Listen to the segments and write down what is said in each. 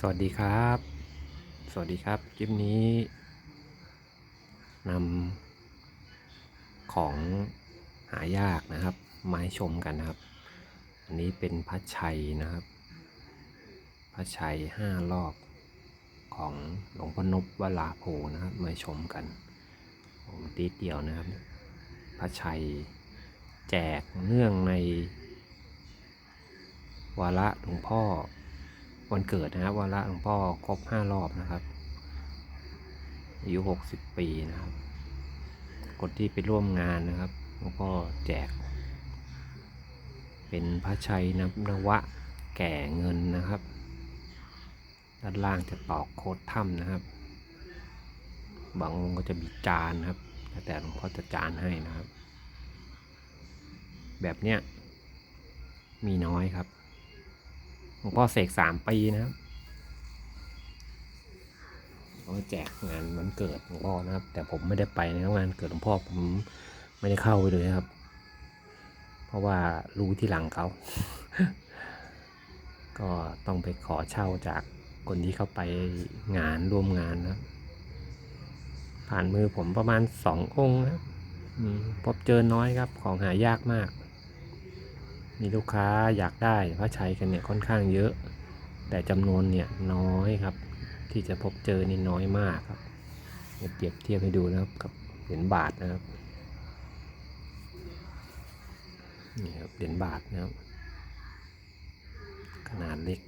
สวัสดีครับ สวัสดีครับคลิปนี้นำของหายากนะครับมาให้ชมกันนะครับ อันนี้เป็นพัชชัยนะครับพัชชัยห้ารอบของหลวงพ่อนบวราโพนะครับมาชมกันผมตีเดียวนะครับพัชชัยแจกเนื่องในวาระหลวงพ่อ วันเกิดนะครับวาระหลวงพ่อครบห้ารอบนะครับอายุหกสิบปีนะครับ คนที่ไปร่วมงานนะครับหลวงพ่อแจก เป็นพระชัยนนวะแก่เงินนะครับ ด้านล่างจะตอกโคดถ้ำนะครับ บางองค์ก็จะมีจานนะครับ แต่หลวงพ่อจะจานให้นะครับ แบบเนี้ยมีน้อยครับ ลวงพ่อเสกสามปีนะครับก็แจกงานวันเกิดหลวงพ่อนะครับ แต่ผมไม่ได้ไปนะครับงานเกิดหลวงพ่อผมไม่ได้เข้าไปเลยครับ เพราะว่ารู้ที่หลังเขา ก็ต้องไปขอเช่าจากคนที่เขาไปงานร่วมงานนะผ่านมือผมประมาณสององค์นะพบเจอน้อยครับของหายากมาก มีลูกค้าอยากได้พระชัยกันเนี่ยค่อนข้างเยอะ แต่จำนวนเนี่ยน้อยครับ ที่จะพบเจอนี่น้อยมากครับเปรียบเทียบให้ดูนะครับกับเหรียญบาทนะครับนี่ครับเหรียญบาทนะครับ ขนาดเล็ก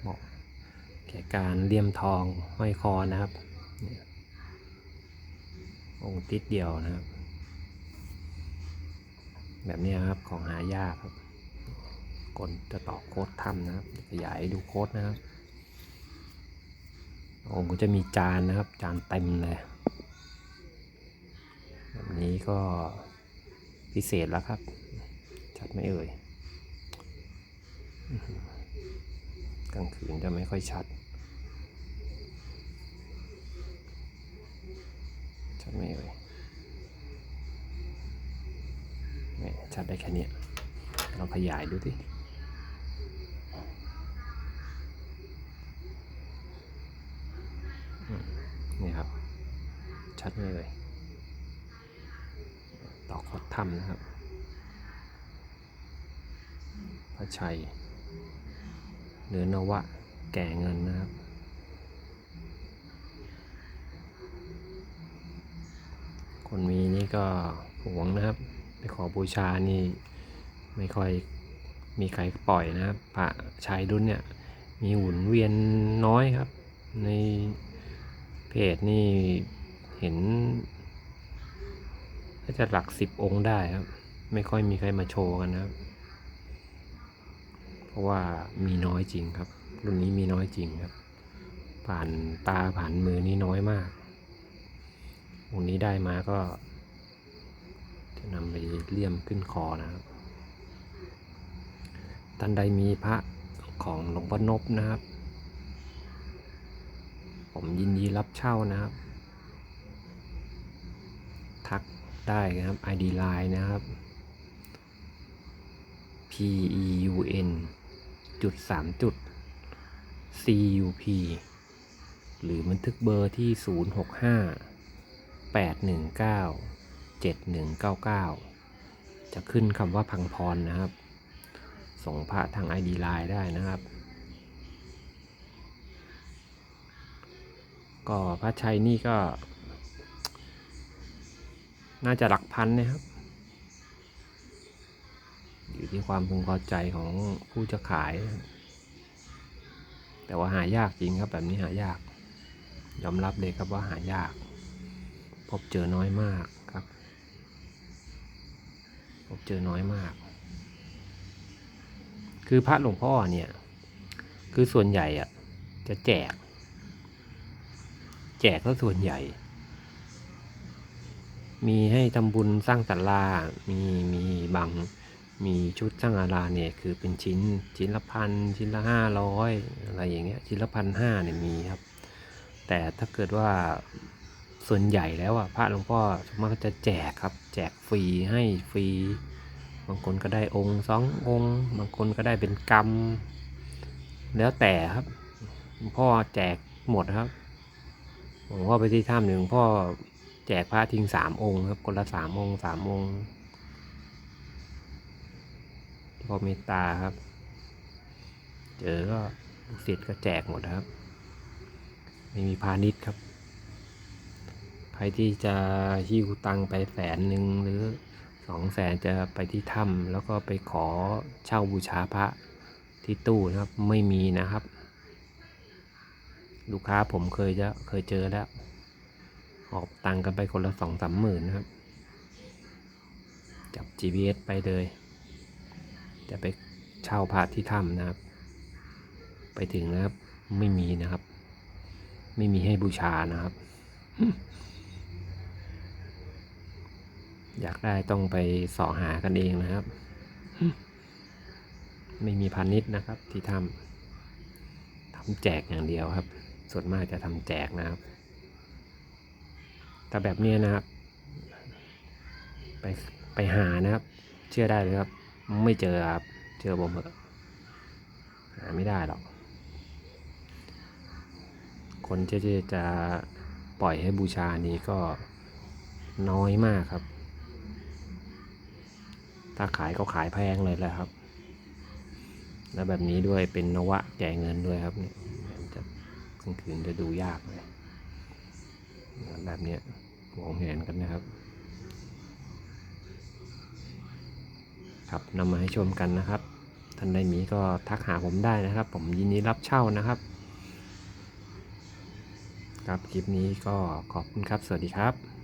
เหมาะแก่การเลี่ยมทองห้อยคอนะครับองค์ติดเดียวนะครับ แบบนี้ครับของหายากครับกลจะต่อโค้ดถ้ำนะครับ ขยายดูโค้ดนะครับองค์ก็จะมีจานนะครับ จานเต็มเลยแบบนี้ก็พิเศษแล้วครับ ชัดไม่เอ่ยกลางคืนจะไม่ค่อยชัด ชัดไม่เอ่ย แหม่ ชัดได้แค่เนี้ยเราขยายดูสินี่ครับ ชัดเลย ต่อคดถ้ำนะครับ พระชัย เนื้อนวะ แก่เงินนะครับคนมีนี่ก็หวงนะครับ ไปขอบูชานี่ไม่ค่อยมีใครปล่อยนะครับพระชายรุ่นเนี่ยมีหมุนเวียนน้อยครับ ในเพจนี่เห็นน่าจะหลักสิบองค์ได้ครับ ไม่ค่อยมีใครมาโชว์กันนะครับ เพราะว่ามีน้อยจริงครับ รุ่นนี้มีน้อยจริงครับ ผ่านตาผ่านมือนี่น้อยมากองค์นี้ได้มาก็ นำไปเลี่ยมขึ้นคอนะครับท่านใดมีพระของหลวงพ่อนบนะครับ ผมยินดีรับเช่านะครับ ทักได้นะครับ ID Line นะครับ P E U N จุดสามจุด C U P หรือบันทึกเบอร์ที่ 065 819 7199 จะขึ้นคำว่าพังพรนะครับ ส่งพระทาง ID Line ได้นะครับ ก็พระชัยนี่ก็ น่าจะหลักพันนะครับ อยู่ที่ความพึงพอใจของผู้จะขาย แต่ว่าหายากจริงครับแบบนี้หายาก ยอมรับเลยครับว่าหายากพบเจอน้อยมาก ครับพบเจอน้อยมาก คือพระหลวงพ่อเนี่ย คือส่วนใหญ่อะจะแจก แจกก็ส่วนใหญ่ มีให้ทำบุญสร้างศาลา มีมีบางมีชุดสร้างศาลาเนี่ยคือเป็นชิ้นชิ้นละพันชิ้นละห้าร้อยอะไรอย่างเงี้ยชิ้นละพันห้าเนี่ยมีครับ แต่ถ้าเกิดว่า ส่วนใหญ่แล้วอะพระหลวงพ่อส่วนมากก็จะแจกครับ แจกฟรีให้ฟรี บางคนก็ได้องค์สององค์ บางคนก็ได้เป็นกรรม แล้วแต่ครับหลวงพ่อแจกหมดครับหลวงพ่อไปที่ถ้ำหนึ่งพ่อแจกพระทิ้งสามองค์ครับคนละสามองค์สามองค์พ่อเมตตาครับ เจอก็ลูกศิษย์ก็แจกหมดครับ ไม่มีพาณิชย์ครับ รที่จะหิ้วตังไปแสนหนึ่งหรือสองแสนจะไปที่ถ้ำแล้วก็ไปขอเช่าบูชาพระที่ตู้นะครับไม่มีนะครับ ลูกค้าผมเคยจะเคยเจอแล้ว ออกตังกันไปคนละสองสามหมื่นนะครับ จับ GPS ไปเลย จะไปเช่าพระที่ถ้ำนะครับ ไปถึงนะครับไม่มีนะครับ ไม่มีให้บูชานะครับ อยากได้ต้องไปเสอหากันเองนะครับ ไม่มีพาณิชย์นะครับ ที่ทำทำแจกอย่างเดียวครับ ส่วนมากจะทำแจกนะครับ แต่แบบนี้นะครับ ไปไปหานะครับ เชื่อได้เลยครับ ไม่เจอครับเจอผมเหอะหาไม่ได้หรอก คนที่จะปล่อยให้บูชานี้ก็น้อยมากครับ ถ้าขายก็ขายแพงเลยแหละครับ แล้วแบบนี้ด้วยเป็นนวะแจกเงินด้วยครับเนี่ยจะกลางคืนจะดูยากเลย แบบเนี้ยมองเห็นกันนะครับ ครับนำมาให้ชมกันนะครับ ท่านใดมีก็ทักหาผมได้นะครับ ผมยินดีรับเช่านะครับ ครับคลิปนี้ก็ขอบคุณครับ สวัสดีครับ